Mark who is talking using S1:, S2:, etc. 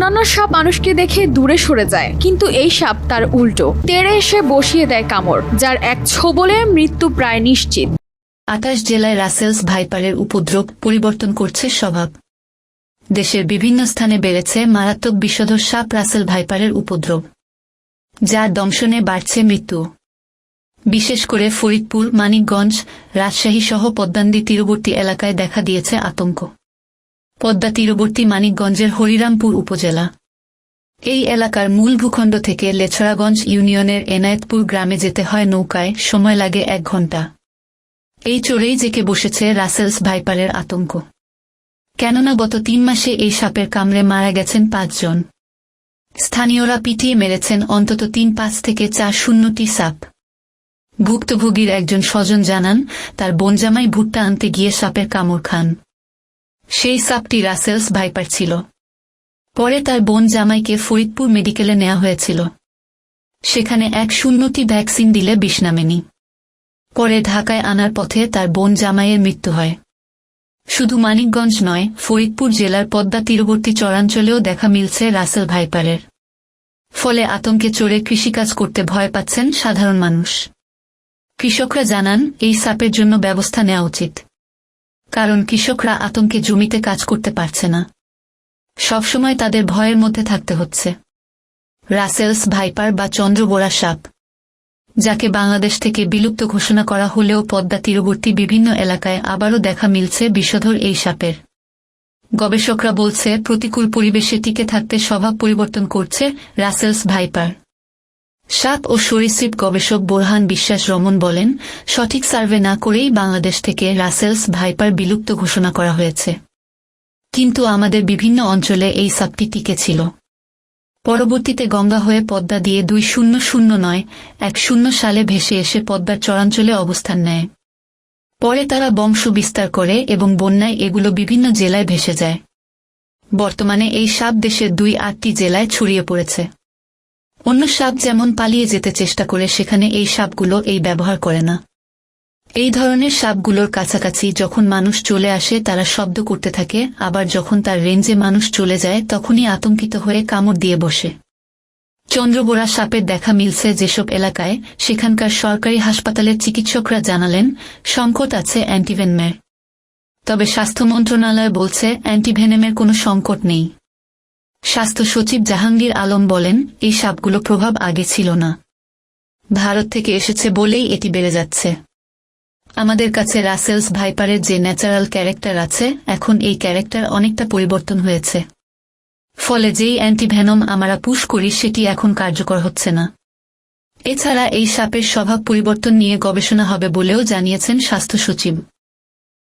S1: অন্যান্য সাপ মানুষকে দেখে দূরে সরে যায়, কিন্তু এই সাপ তার উল্টো। তেড়ে এসে বসিয়ে দেয় কামড়, যার এক ছোবলে মৃত্যু প্রায় নিশ্চিত।
S2: আকাশ জেলায় রাসেলস ভাইপারের উপদ্রব পরিবর্তন করছে স্বভাব। দেশের বিভিন্ন স্থানে বেড়েছে মারাত্মক বিষধর সাপ রাসেল ভাইপারের উপদ্রব, যা দংশনে বাড়ছে মৃত্যু। বিশেষ করে ফরিদপুর, মানিকগঞ্জ রাজশাহী সহ পদ্মান্দি তীরবর্তী এলাকায় দেখা দিয়েছে আতঙ্ক। পদ্মা তীরবর্তী মানিকগঞ্জের হরিরামপুর উপজেলা। এই এলাকার মূল ভূখণ্ড থেকে লেছড়াগঞ্জ ইউনিয়নের এনায়েতপুর গ্রামে যেতে হয় নৌকায়, সময় লাগে এক ঘণ্টা। এই চোরেই জেকে বসেছে রাসেলস ভাইপারের আতঙ্ক। কেননা গত তিন মাসে এই সাপের কামড়ে মারা গেছেন পাঁচজন। স্থানীয়রা পিটিয়ে মেরেছেন অন্তত তিন পাঁচ থেকে চার শূন্যটি সাপ। ভুক্তভোগীর একজন স্বজন জানান, তার বনজামাই ভুট্টা আনতে গিয়ে সাপের কামড় খান। সেই সাপটি রাসেলস ভাইপার ছিল। পরে তার বোন জামাইকে ফরিদপুর মেডিকেলে নেওয়া হয়েছিল। সেখানে এক শূন্যটি ভ্যাকসিন দিলে বিষ পরে ঢাকায় আনার পথে তার বোন জামাইয়ের মৃত্যু হয়। শুধু মানিকগঞ্জ নয়, ফরিদপুর জেলার পদ্মা তীরবর্তী চরাঞ্চলেও দেখা মিলছে রাসেল ভাইপারের। ফলে আতঙ্কে চড়ে কৃষিকাজ করতে ভয় পাচ্ছেন সাধারণ মানুষ। কৃষকরা জানান, এই সাপের জন্য ব্যবস্থা নেওয়া উচিত। কারণ কৃষকরা আতঙ্কে জমিতে কাজ করতে পারছে না। সবসময় তাদের ভয়ের মধ্যে থাকতে হচ্ছে। রাসেলস ভাইপার বা চন্দ্রবোরা সাপ, যাকে বাংলাদেশ থেকে বিলুপ্ত ঘোষণা করা হলেও পদ্মা তীরবর্তী বিভিন্ন এলাকায় আবারও দেখা মিলছে বিষধর এই সাপের। গবেষকরা বলছে, প্রতিকূল পরিবেশে টিকে থাকতে স্বভাব পরিবর্তন করছে রাসেলস ভাইপার। সাপ ও সরীসৃপ গবেষক বোরহান বিশ্বাস রমন বলেন, সঠিক সার্ভে না করেই বাংলাদেশ থেকে রাসেলস ভাইপার বিলুপ্ত ঘোষণা করা হয়েছে। কিন্তু আমাদের বিভিন্ন অঞ্চলে এই সাপটি টিকে ছিল। পরবর্তীতে গঙ্গা হয়ে পদ্মা দিয়ে দুই শূন্য শূন্য নয়, এক শূন্য সালে ভেসে এসে পদ্মার চরাঞ্চলে অবস্থান নেয়। পরে তারা বংশ বিস্তার করে এবং বন্যায় এগুলো বিভিন্ন জেলায় ভেসে যায়। বর্তমানে এই সাপ দেশের দুই আটটি জেলায় ছড়িয়ে পড়েছে। অন্য সাপ যেমন পালিয়ে যেতে চেষ্টা করে, সেখানে এই সাপগুলো এই ব্যবহার করে না। এই ধরনের সাপগুলোর কাছাকাছি যখন মানুষ চলে আসে, তারা শব্দ করতে থাকে, আবার যখন তার রেঞ্জে মানুষ চলে যায়, তখনই আতঙ্কিত হয়ে কামড় দিয়ে বসে। চন্দ্রবোরা সাপের দেখা মিলছে যেসব এলাকায়, সেখানকার সরকারি হাসপাতালের চিকিৎসকরা জানালেন, সংকট আছে অ্যান্টিভেনমের। তবে স্বাস্থ্য মন্ত্রণালয় বলছে, অ্যান্টিভেনেমের কোনো সংকট নেই। স্বাস্থ্য সচিব জাহাঙ্গীর আলম বলেন, এই সাপগুলো প্রভাব আগে ছিল না। ভারত থেকে এসেছে বলেই এটি বেড়ে যাচ্ছে। আমাদের কাছে রাসেলস ভাইপারের যে ন্যাচারাল ক্যারেক্টার আছে, এখন এই ক্যারেক্টার অনেকটা পরিবর্তন হয়েছে। ফলে যেই অ্যান্টিভেনম আমরা পুশ করি, সেটি এখন কার্যকর হচ্ছে না। এছাড়া এই সাপের স্বভাব পরিবর্তন নিয়ে গবেষণা হবে বলেও জানিয়েছেন স্বাস্থ্য সচিব।